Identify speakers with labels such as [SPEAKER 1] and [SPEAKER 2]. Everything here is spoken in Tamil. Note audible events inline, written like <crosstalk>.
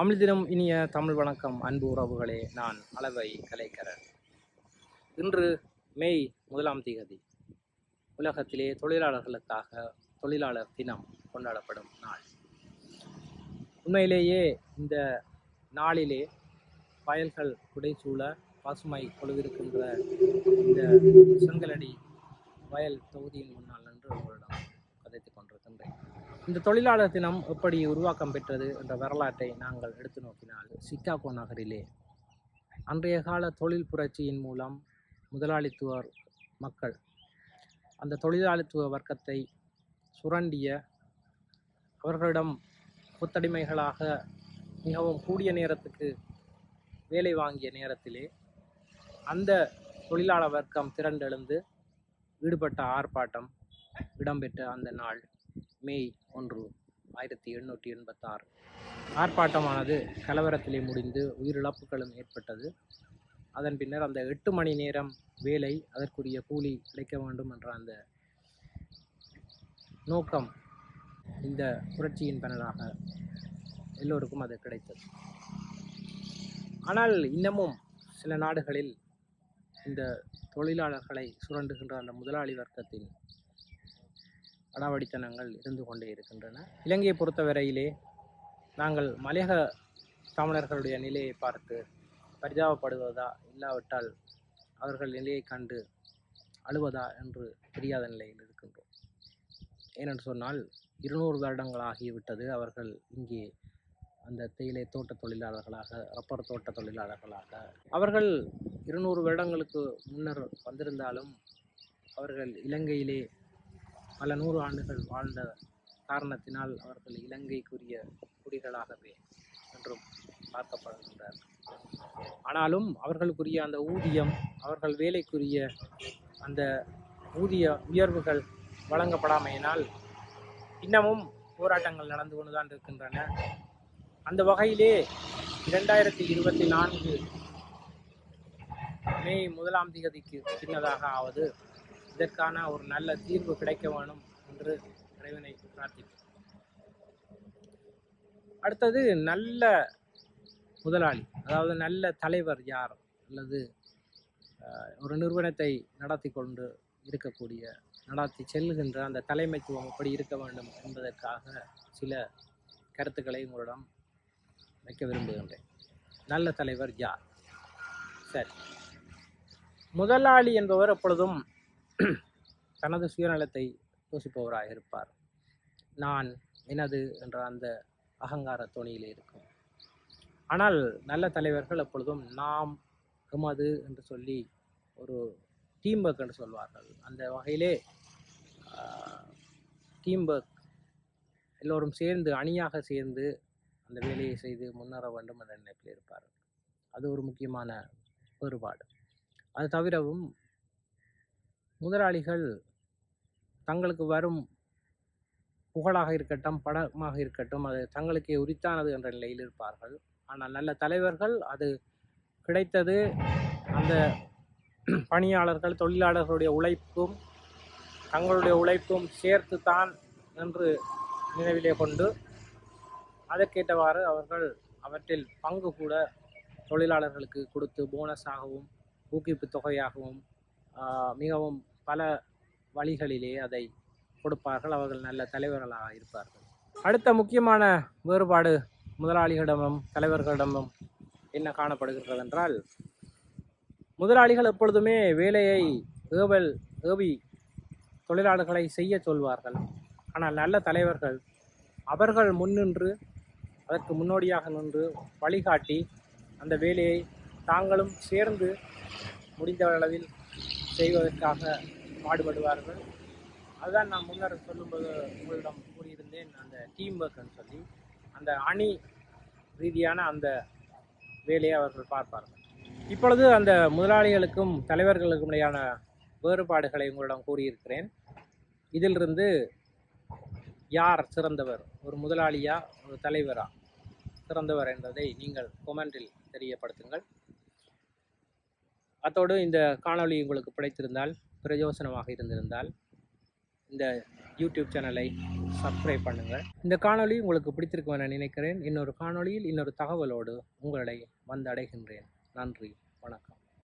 [SPEAKER 1] அமிழ்தினம் இனிய தமிழ் வணக்கம். அன்பு உறவுகளே நான் அளவை கலைக்கரன். இன்று மே முதலாம் தேதி உலகத்திலே தொழிலாளர்களுக்காக தொழிலாளர் தினம் கொண்டாடப்படும் நாள். உண்மையிலேயே இந்த நாளிலே வயல்கள் குடைச்சூழ பசுமை கொழுவிருக்கின்ற இந்த செங்கலடி வயல் தொகுதியின் முன்னால் நின்று உங்களிடம் இந்த தொழிலாளர் தினம் எப்படி உருவாக்கம் பெற்றது என்ற வரலாற்றை நாங்கள் எடுத்து நோக்கினால் சிக்காகோ நகரிலே அன்றைய கால தொழில் புரட்சியின் மூலம் முதலாளித்துவ மக்கள் அந்த தொழிலாளித்துவ வர்க்கத்தை சுரண்டிய அவர்களிடம் புத்தடிமைகளாக மிகவும் கூடிய நேரத்துக்கு வேலை வாங்கிய நேரத்திலே அந்த தொழிலாளர் வர்க்கம் திரண்டெழுந்து ஈடுபட்ட ஆர்ப்பாட்டம் இடம்பெற்ற அந்த நாள். மே ஒன்று ஆயிரத்தி எண்ணூற்றி எண்பத்தாறு. ஆர்ப்பாட்டமானது கலவரத்திலே முடிந்து உயிரிழப்புகளும் ஏற்பட்டது. அதன் பின்னர் அந்த எட்டு மணி நேரம் வேலை அதற்குரிய கூலி கிடைக்க வேண்டும் என்ற அந்த நோக்கம் இந்த புரட்சியின் பலனாக எல்லோருக்கும் அது கிடைத்தது. ஆனால் இன்னமும் சில நாடுகளில் இந்த தொழிலாளர்களை சுரண்டுகின்ற அந்த முதலாளி வர்க்கத்தின் அடாவடித்தனங்கள் இருந்து கொண்டே இருக்கின்றன. இலங்கையை பொறுத்தவரையிலே நாங்கள் மலையக தமிழர்களுடைய நிலையை பார்த்து பரிதாபப்படுவதா இல்லாவிட்டால் அவர்கள் நிலையை கண்டு அழுவதா என்று தெரியாத நிலையில் இருக்கின்றோம். ஏனென்று சொன்னால் இருநூறு வருடங்கள் ஆகிவிட்டது. அவர்கள் இங்கே அந்த தேயிலை தோட்ட தொழிலாளர்களாக ரப்பர் தோட்ட தொழிலாளர்களாக. அவர்கள் இருநூறு வருடங்களுக்கு முன்னர் வந்திருந்தாலும் அவர்கள் இலங்கையிலே பல நூறு ஆண்டுகள் வாழ்ந்த காரணத்தினால் அவர்கள் இலங்கைக்குரிய குடிகளாகவே என்றும் பார்க்கப்படுகின்றார் ஆனாலும் அவர்களுக்குரிய அந்த ஊதியம் அவர்கள் வேலைக்குரிய அந்த ஊதிய உயர்வுகள் வழங்கப்படாமையினால் இன்னமும் போராட்டங்கள் நடந்து கொண்டுதான் இருக்கின்றன. அந்த வகையிலே இரண்டாயிரத்தி இருபத்தி நான்கு மே முதலாம் தேதிக்கு சின்னதாக ஆவது இதற்கான ஒரு நல்ல தீர்வு கிடைக்க வேணும் என்று இறைவனை பிரார்த்திப்போம் அடுத்தது நல்ல முதலாளி அதாவது நல்ல தலைவர் யார் அல்லது ஒரு நிறுவனத்தை நடத்தி கொண்டு இருக்கக்கூடிய நடத்தி செல்லுகின்ற அந்த தலைமைத்துவம் எப்படி இருக்க வேண்டும் என்பதற்காக சில கருத்துக்களை உங்களிடம் வைக்க விரும்புகின்றேன். நல்ல தலைவர் யார்? சரி. முதலாளி என்பவர் எப்பொழுதும் <clears throat> தனது சுயநலத்தை யோசிப்பவராக இருப்பார். நான் எனது என்ற அந்த அகங்கார தோணியில் இருக்கும். ஆனால் நல்ல தலைவர்கள் எப்பொழுதும் நாம் எமது என்று சொல்லி ஒரு டீம் ஒர்க் என்று சொல்வார்கள். அந்த வகையிலே டீம் ஒர்க் எல்லோரும் சேர்ந்து அணியாக சேர்ந்து அந்த வேலையை செய்து முன்னேற வேண்டும் என்ற நினைப்பில் இருப்பார்கள். அது ஒரு முக்கியமான வேறுபாடு. அது தவிரவும் முதலாளிகள் தங்களுக்கு வரும் புகழாக இருக்கட்டும் படமாக இருக்கட்டும் அது தங்களுக்கே உரித்தானது என்ற நிலையில் இருப்பார்கள். ஆனால் நல்ல தலைவர்கள் அது கிடைத்தது அந்த பணியாளர்கள் தொழிலாளர்களுடைய உழைப்பும் தங்களுடைய உழைப்பும் சேர்த்து தான் என்று நினைவிலே கொண்டு அதற்கேற்றவாறு அவர்கள் அவற்றில் பங்கு கூட தொழிலாளர்களுக்கு கொடுத்து போனஸாகவும் ஊக்குவிப்பு தொகையாகவும் மிகவும் பல வழிகளிலே அதை கொடுப்பார்கள். அவர்கள் நல்ல தலைவர்களாக இருப்பார்கள். அடுத்த முக்கியமான வேறுபாடு முதலாளிகளிடமும் தலைவர்களிடமும் என்ன காணப்படுகிறது என்றால் முதலாளிகள் எப்பொழுதுமே வேலையை ஏவல் ஏவி தொழிலாளர்களை செய்ய சொல்வார்கள். ஆனால் நல்ல தலைவர்கள் அவர்கள் முன்னின்று அதற்கு முன்னோடியாக நின்று வழிகாட்டி அந்த வேலையை தாங்களும் சேர்ந்து முடிந்த அளவில் செய்வதற்காக பாடுபடுவார்கள். அதுதான் நான் முன்னர் சொல்லும்போது உங்களிடம் கூறியிருந்தேன். அந்த டீம் ஒர்க்னு சொல்லி அந்த அணி ரீதியான அந்த வேலையை அவர்கள் பார்ப்பார்கள். இப்பொழுது அந்த முதலாளிகளுக்கும் தலைவர்களுக்கும் இடையான வேறுபாடுகளை உங்களிடம் கூறியிருக்கிறேன். இதிலிருந்து யார் சிறந்தவர்? ஒரு முதலாளியா ஒரு தலைவரா? சிறந்தவர் என்பதை நீங்கள் கொமெண்டில் தெரியப்படுத்துங்கள். அத்தோடு இந்த காணொளி உங்களுக்கு பிடித்திருந்தால் பிரயோசனமாக இருந்திருந்தால் இந்த யூடியூப் சேனலை சப்ஸ்கிரைப் பண்ணுங்கள். இந்த காணொளி உங்களுக்கு பிடித்திருக்கும் என நினைக்கிறேன். இன்னொரு காணொளியில் இன்னொரு தகவலோடு உங்களை வந்து அடைகின்றேன் நன்றி. வணக்கம்.